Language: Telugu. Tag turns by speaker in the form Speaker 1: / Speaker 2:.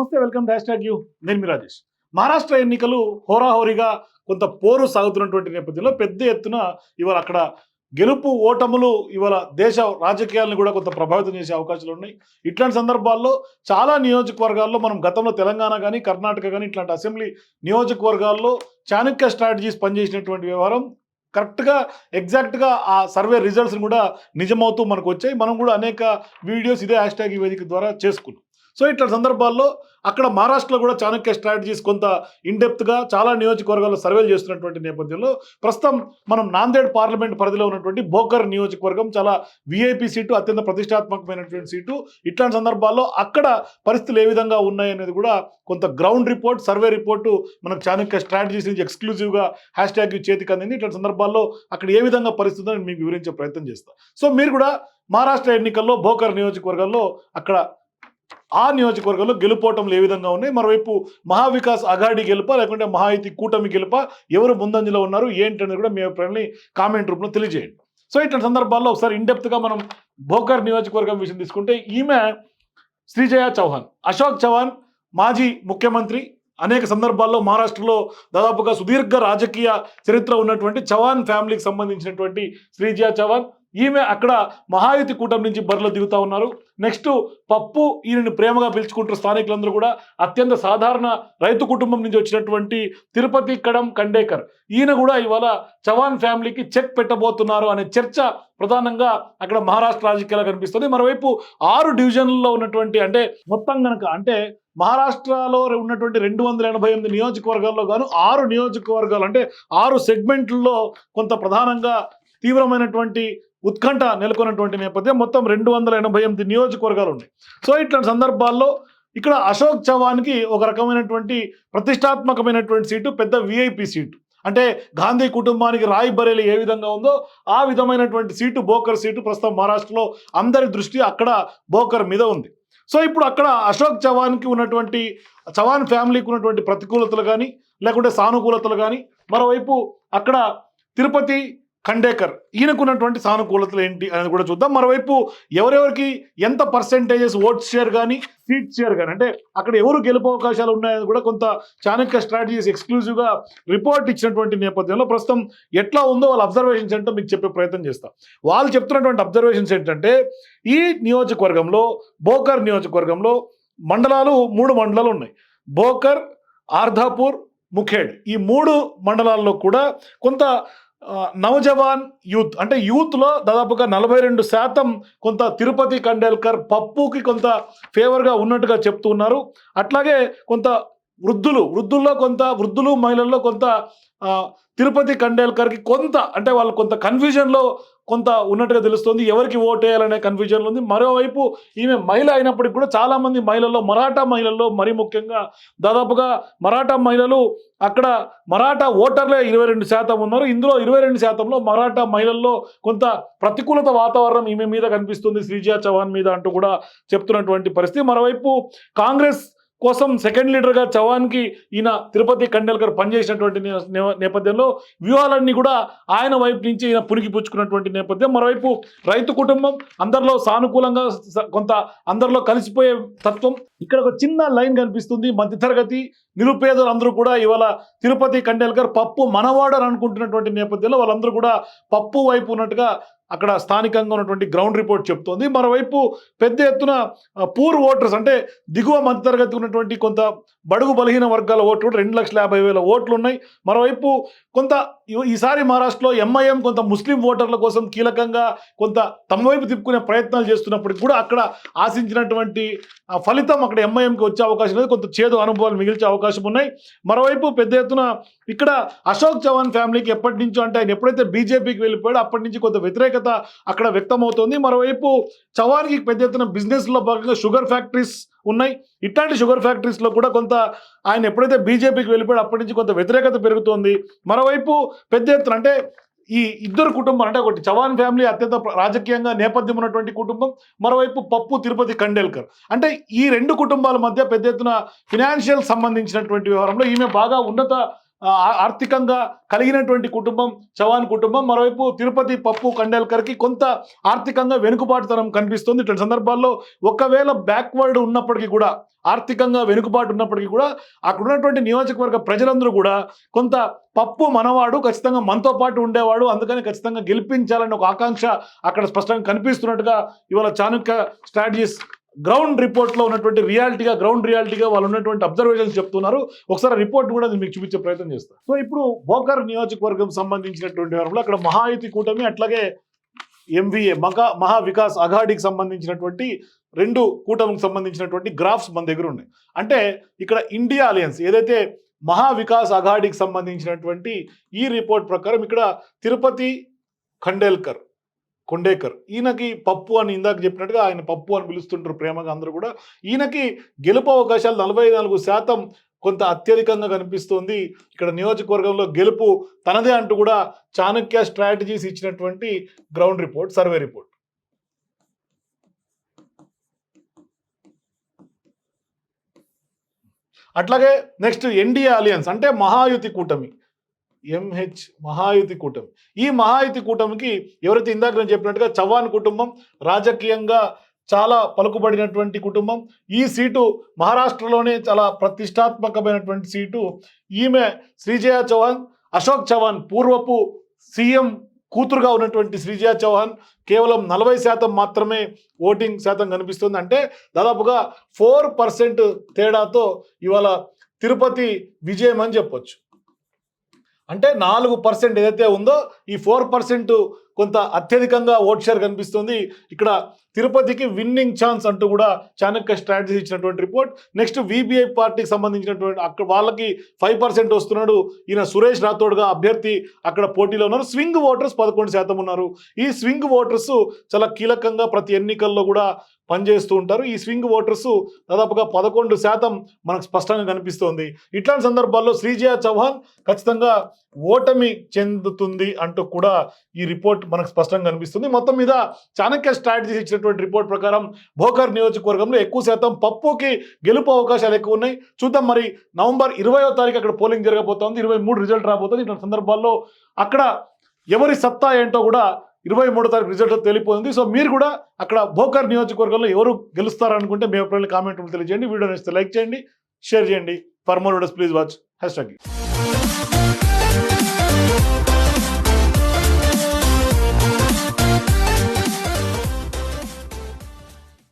Speaker 1: నమస్తే వెల్కమ్ డాష్ ట్యాగ్ యూ. నేను మీ రాజేష్. మహారాష్ట్ర ఎన్నికలు హోరాహోరీగా కొంత పోరు సాగుతున్నటువంటి నేపథ్యంలో పెద్ద ఎత్తున ఇవాళ అక్కడ గెలుపు ఓటములు ఇవాళ దేశ రాజకీయాలను కూడా కొంత ప్రభావితం చేసే అవకాశాలు ఉన్నాయి. ఇట్లాంటి సందర్భాల్లో చాలా నియోజకవర్గాల్లో మనం గతంలో తెలంగాణ కానీ కర్ణాటక కానీ ఇట్లాంటి అసెంబ్లీ నియోజకవర్గాల్లో చాణక్య స్ట్రాటజీస్ పనిచేసినటువంటి వ్యవహారం కరెక్ట్గా ఎగ్జాక్ట్గా ఆ సర్వే రిజల్ట్స్ కూడా నిజమవుతూ మనకు వచ్చాయి. మనం కూడా అనేక వీడియోస్ ఇదే హ్యాష్ ట్యాగ్ వేదిక ద్వారా చేసుకున్నాం. సో ఇట్లా సందర్భాల్లో అక్కడ మహారాష్ట్రలో కూడా చాణక్య స్ట్రాటజీస్ కొంత ఇన్డెప్త్గా చాలా నియోజకవర్గాల్లో సర్వేలు చేస్తున్నటువంటి నేపథ్యంలో ప్రస్తుతం మనం నాందేడ్ పార్లమెంట్ పరిధిలో ఉన్నటువంటి బోకర్ నియోజకవర్గం చాలా విఐపి సీటు అత్యంత ప్రతిష్టాత్మకమైనటువంటి సీటు. ఇట్లాంటి సందర్భాల్లో అక్కడ పరిస్థితులు ఏ విధంగా ఉన్నాయి అనేది కూడా కొంత గ్రౌండ్ రిపోర్ట్ సర్వే రిపోర్టు మనకు చాణక్య స్ట్రాటజీస్ నుంచి ఎక్స్క్లూజివ్గా హ్యాష్ ట్యాగ్ చేతికి అందింది. ఇట్లాంటి సందర్భాల్లో అక్కడ ఏ విధంగా పరిస్థితి నేను మీకు వివరించే ప్రయత్నం చేస్తాను సో మీరు కూడా మహారాష్ట్ర ఎన్నికల్లో భోకర్ నియోజకవర్గంలో అక్కడ ఆ నియోజకవర్గంలో గెలుపోవటంలు ఏ విధంగా ఉన్నాయి? మరోవైపు మహావికాస్ అఘాడి గెలుప? లేకుంటే మహాయితి కూటమి గెలుప? ఎవరు ముందంజలో ఉన్నారు? ఏంటి అనేది కూడా మీ అభిప్రాయాన్ని కామెంట్ రూపంలో తెలియజేయండి. సో ఇట్లాంటి సందర్భాల్లో ఒకసారి ఇండెప్త్గా మనం భోకర్ నియోజకవర్గం విషయం తీసుకుంటే ఈమె శ్రీజయ చౌహాన్ అశోక్ చౌహాన్ మాజీ ముఖ్యమంత్రి అనేక సందర్భాల్లో మహారాష్ట్రలో దాదాపుగా సుదీర్ఘ రాజకీయ చరిత్ర ఉన్నటువంటి చవాన్ ఫ్యామిలీకి సంబంధించినటువంటి శ్రీజయ చౌహాన్ ఈమె అక్కడ మహాయుతి కూటమి నుంచి బరిలో దిగుతా ఉన్నారు. నెక్స్ట్ పప్పు ఈయనని ప్రేమగా పిలుచుకుంటారు స్థానికులందరూ కూడా అత్యంత సాధారణ రైతు కుటుంబం నుంచి వచ్చినటువంటి తిరుపతి కడం కండేకర్. ఈయన కూడా ఇవాళ చవాన్ ఫ్యామిలీకి చెక్ పెట్టబోతున్నారు అనే చర్చ ప్రధానంగా అక్కడ మహారాష్ట్ర రాజకీయాలు కనిపిస్తుంది. మరోవైపు ఆరు డివిజన్లలో ఉన్నటువంటి అంటే మొత్తం కనుక అంటే మహారాష్ట్రలో ఉన్నటువంటి రెండు వందల ఎనభై ఎనిమిది నియోజకవర్గాల్లో గాను ఆరు నియోజకవర్గాలు అంటే ఆరు సెగ్మెంట్లలో కొంత ప్రధానంగా తీవ్రమైనటువంటి ఉత్కంఠ నెలకొన్నటువంటి నేపథ్యం మొత్తం రెండు వందల ఎనభై ఎనిమిది నియోజకవర్గాలు ఉన్నాయి. సో ఇట్లాంటి సందర్భాల్లో ఇక్కడ అశోక్ చవాన్కి ఒక రకమైనటువంటి ప్రతిష్టాత్మకమైనటువంటి సీటు పెద్ద విఐపి సీటు. అంటే గాంధీ కుటుంబానికి రాయ్ బరేలి ఏ విధంగా ఉందో ఆ విధమైనటువంటి సీటు బోకర్ సీటు ప్రస్తుతం మహారాష్ట్రలో అందరి దృష్టి అక్కడ బోకర్ మీద ఉంది. సో ఇప్పుడు అక్కడ అశోక్ చవాన్కి ఉన్నటువంటి చవాన్ ఫ్యామిలీకి ఉన్నటువంటి ప్రతికూలతలు కానీ లేకుంటే సానుకూలతలు కానీ మరోవైపు అక్కడ తిరుపతి ఖండేకర్ ఈయనకున్నటువంటి సానుకూలతలు ఏంటి అనేది కూడా చూద్దాం. మరోవైపు ఎవరెవరికి ఎంత పర్సెంటేజెస్ ఓట్ షేర్ కానీ సీట్ షేర్ కానీ అంటే అక్కడ ఎవరు గెలుపు అవకాశాలు ఉన్నాయని కూడా కొంత చాణక్య స్ట్రాటజీస్ ఎక్స్క్లూజివ్గా రిపోర్ట్ ఇచ్చినటువంటి నేపథ్యంలో ప్రస్తుతం ఎట్లా ఉందో వాళ్ళ అబ్జర్వేషన్స్ ఏంటో మీకు చెప్పే ప్రయత్నం చేస్తాం. వాళ్ళు చెప్తున్నటువంటి అబ్జర్వేషన్స్ ఏంటంటే ఈ నియోజకవర్గంలో బోకర్ నియోజకవర్గంలో మండలాలు మూడు మండలాలు ఉన్నాయి. బోకర్ ఆర్ధాపూర్ ముఖేడ్ ఈ మూడు మండలాల్లో కూడా కొంత నవజవాన్ యూత్. అంటే యూత్లో దాదాపుగా నలభై రెండు శాతం కొంత తిరుపతి కండేల్కర్ పప్పుకి కొంత ఫేవర్గా ఉన్నట్టుగా చెప్తున్నారు అట్లాగే కొంత వృద్ధులు వృద్ధుల్లో కొంత వృద్ధులు మహిళల్లో కొంత తిరుపతి కండేల్కర్కి కొంత అంటే వాళ్ళు కొంత కన్ఫ్యూజన్లో కొంత ఉన్నట్టుగా తెలుస్తుంది. ఎవరికి ఓట్ వేయాలనే కన్ఫ్యూజన్లో ఉంది. మరోవైపు ఈమె మహిళ అయినప్పటికీ కూడా చాలామంది మహిళల్లో మరాఠా మహిళల్లో మరీ ముఖ్యంగా దాదాపుగా మరాఠా మహిళలు అక్కడ మరాఠా ఓటర్లే ఇరవై రెండు శాతం ఉన్నారు. ఇందులో ఇరవై రెండు శాతంలో మరాఠా మహిళల్లో కొంత ప్రతికూలత వాతావరణం ఈమె మీద కనిపిస్తుంది. శ్రీజా చౌహాన్ మీద అంటూ కూడా చెప్తున్నటువంటి పరిస్థితి. మరోవైపు కాంగ్రెస్ కోసం సెకండ్ లీడర్గా చవాన్కి ఈయన తిరుపతి కండేల్కర్ పనిచేసినటువంటి నేపథ్యంలో వ్యూహాలన్నీ కూడా ఆయన వైపు నుంచి ఈయన పునికి పుచ్చుకున్నటువంటి నేపథ్యం. మరోవైపు రైతు కుటుంబం అందరిలో సానుకూలంగా కొంత అందరిలో కలిసిపోయే తత్వం. ఇక్కడ ఒక చిన్న లైన్ కనిపిస్తుంది. మధ్యతరగతి నిరుపేదలు అందరూ కూడా ఇవాళ తిరుపతి కండేల్కర్ పప్పు మనవాడని అనుకుంటున్నటువంటి నేపథ్యంలో వాళ్ళందరూ కూడా పప్పు వైపు ఉన్నట్టుగా అక్కడ స్థానికంగా ఉన్నటువంటి గ్రౌండ్ రిపోర్ట్ చెప్తోంది. మరోవైపు పెద్ద ఎత్తున పూర్ ఓటర్స్ అంటే దిగువ మధ్యతరగతి ఉన్నటువంటి కొంత బడుగు బలహీన వర్గాల ఓట్లు కూడా రెండు లక్షల యాభై వేల ఓట్లు ఉన్నాయి మరోవైపు కొంత ఈసారి మహారాష్ట్రలో ఎంఐఎం కొంత ముస్లిం ఓటర్ల కోసం కీలకంగా కొంత తమ వైపు తిప్పుకునే ప్రయత్నాలు చేస్తున్నప్పటికీ కూడా అక్కడ ఆశించినటువంటి ఫలితం అక్కడ ఎంఐఎంకి వచ్చే అవకాశం లేదు. కొంత చేదు అనుభవాలు మిగిల్చే అవకాశం ఉన్నాయి. మరోవైపు పెద్ద ఎత్తున ఇక్కడ అశోక్ చవాన్ ఫ్యామిలీకి ఎప్పటి నుంచో అంటే ఆయన ఎప్పుడైతే బీజేపీకి వెళ్ళిపోయాడో అప్పటి నుంచి కొంత వ్యతిరేకత అక్కడ వ్యక్తమవుతోంది. మరోవైపు చవాన్కి పెద్ద ఎత్తున బిజినెస్లో భాగంగా షుగర్ ఫ్యాక్టరీస్ ఉన్నాయి. ఇట్లాంటి షుగర్ ఫ్యాక్టరీస్లో కూడా కొంత ఆయన ఎప్పుడైతే బీజేపీకి వెళ్ళిపోయాడో అప్పటి నుంచి కొంత వ్యతిరేకత పెరుగుతోంది. మరోవైపు పెద్ద ఎత్తున అంటే ఈ ఇద్దరు కుటుంబం అంటే ఒకటి చవాన్ ఫ్యామిలీ అత్యంత రాజకీయంగా నేపథ్యం ఉన్నటువంటి కుటుంబం. మరోవైపు పప్పు తిరుపతి కండేల్కర్. అంటే ఈ రెండు కుటుంబాల మధ్య పెద్ద ఎత్తున ఫినాన్షియల్ సంబంధించినటువంటి వ్యవహారంలో ఈమె బాగా ఉన్నత ఆర్థికంగా కలిగినటువంటి కుటుంబం చవాన్ కుటుంబం మరోవైపు తిరుపతి పప్పు కండేల్కర్కి కొంత ఆర్థికంగా వెనుకబాటుతనం కనిపిస్తుంది. ఇటువంటి సందర్భాల్లో ఒకవేళ బ్యాక్వర్డ్ ఉన్నప్పటికీ కూడా ఆర్థికంగా వెనుకబాటు ఉన్నప్పటికీ కూడా అక్కడ ఉన్నటువంటి నియోజకవర్గ ప్రజలందరూ కూడా కొంత పప్పు మనవాడు ఖచ్చితంగా మనతో పాటు ఉండేవాడు అందుకని ఖచ్చితంగా గెలిపించాలని ఒక ఆకాంక్ష అక్కడ స్పష్టంగా కనిపిస్తున్నట్టుగా ఇవాళ చాణక్య స్ట్రాటజీస్ గ్రౌండ్ రిపోర్ట్లో ఉన్నటువంటి రియాలిటీగా గ్రౌండ్ రియాలిటీగా వాళ్ళు ఉన్నటువంటి అబ్జర్వేషన్స్ చెప్తున్నారు. ఒకసారి రిపోర్ట్ కూడా నేను మీకు చూపించే ప్రయత్నం చేస్తాను సో ఇప్పుడు బోకర్ నియోజకవర్గం సంబంధించినటువంటి వారంలో అక్కడ మహాయుతి కూటమి అట్లాగే ఎంవిఏ మహా మహా వికాస్ అఘాడీకి సంబంధించినటువంటి రెండు కూటమికి సంబంధించినటువంటి గ్రాఫ్స్ మన దగ్గర ఉన్నాయి. అంటే ఇక్కడ ఇండియా అలయన్స్ ఏదైతే మహా వికాస్ అఘాడీకి సంబంధించినటువంటి ఈ రిపోర్ట్ ప్రకారం ఇక్కడ తిరుపతి ఖండేల్కర్ కొండేకర్. ఈయనకి పప్పు అని ఇందాక చెప్పినట్టుగా ఆయన పప్పు అని పిలుస్తుంటారు ప్రేమగా అందరూ కూడా. ఈయనకి గెలుపు అవకాశాలు నలభై నాలుగు శాతం కొంత అత్యధికంగా కనిపిస్తోంది. ఇక్కడ నియోజకవర్గంలో గెలుపు తనదే అంటూ కూడా చాణక్య స్ట్రాటజీస్ ఇచ్చినటువంటి గ్రౌండ్ రిపోర్ట్ సర్వే రిపోర్ట్. అట్లాగే నెక్స్ట్ ఎన్డీఏ అలియన్స్ అంటే మహాయుతి కూటమి. ఎంహెచ్ మహాయుతి కూటమి. ఈ మహాయుతి కూటమికి ఎవరైతే ఇందాక నేను చెప్పినట్టుగా చవాన్ కుటుంబం రాజకీయంగా చాలా పలుకుబడినటువంటి కుటుంబం ఈ సీటు మహారాష్ట్రలోనే చాలా ప్రతిష్టాత్మకమైనటువంటి సీటు. ఈమె శ్రీజయ చౌహాన్ అశోక్ చౌహాన్ పూర్వపు సీఎం కూతురుగా ఉన్నటువంటి శ్రీజయ చౌహాన్ కేవలం నలభై శాతం మాత్రమే ఓటింగ్ శాతం కనిపిస్తుంది. అంటే దాదాపుగా ఫోర్ పర్సెంట్ తేడాతో ఇవాళ తిరుపతి విజయం అని చెప్పొచ్చు. అంటే నాలుగు పర్సెంట్ ఏదైతే ఉందో ఈ ఫోర్ పర్సెంట్ కొంత అత్యధికంగా ఓట్ షేర్ కనిపిస్తుంది. ఇక్కడ తిరుపతికి విన్నింగ్ ఛాన్స్ అంటూ కూడా చాణక్య స్ట్రాటజీ ఇచ్చినటువంటి రిపోర్ట్. నెక్స్ట్ విబిఐ పార్టీకి సంబంధించినటువంటి అక్కడ వాళ్ళకి ఫైవ్ పర్సెంట్ వస్తున్నాడు. ఈయన సురేష్ రాథోడ్గా అభ్యర్థి అక్కడ పోటీలో ఉన్నారు. స్వింగ్ ఓటర్స్ పదకొండు శాతం ఉన్నారు. ఈ స్వింగ్ ఓటర్స్ చాలా కీలకంగా ప్రతి ఎన్నికల్లో కూడా పనిచేస్తూ ఉంటారు. ఈ స్వింగ్ ఓటర్స్ దాదాపుగా పదకొండు శాతం మనకు స్పష్టంగా కనిపిస్తోంది. ఇట్లాంటి సందర్భాల్లో శ్రీజయ చౌహాన్ ఖచ్చితంగా ఓటమి చెందుతుంది అంటూ కూడా ఈ రిపోర్ట్ మనకు స్పష్టంగా కనిపిస్తుంది. మొత్తం మీద చాణక్య స్ట్రాటజీస్ ఇచ్చినటువంటి రిపోర్ట్ ప్రకారం భోకర్ నియోజకవర్గంలో ఎక్కువ శాతం పప్పుకి గెలుపు అవకాశాలు ఎక్కువ ఉన్నాయి. చూద్దాం మరి నవంబర్ ఇరవయో తారీఖు అక్కడ పోలింగ్ జరగబోతోంది. ఇరవై మూడు రిజల్ట్ రాబోతుంది. ఇట్లాంటి సందర్భాల్లో అక్కడ ఎవరి సత్తా ఏంటో కూడా ఇరవై మూడో తారీఖు రిజల్ట్ తెలిపోయింది సో మీరు కూడా అక్కడ భోకర్ నియోజకవర్గంలో ఎవరు గెలుస్తారనుకుంటే మీ అభిప్రాయాలు కామెంట్ తెలియజేయండి. వీడియో నచ్చితే లైక్ చేయండి షేర్ చేయండి. For more videos please watch hashtag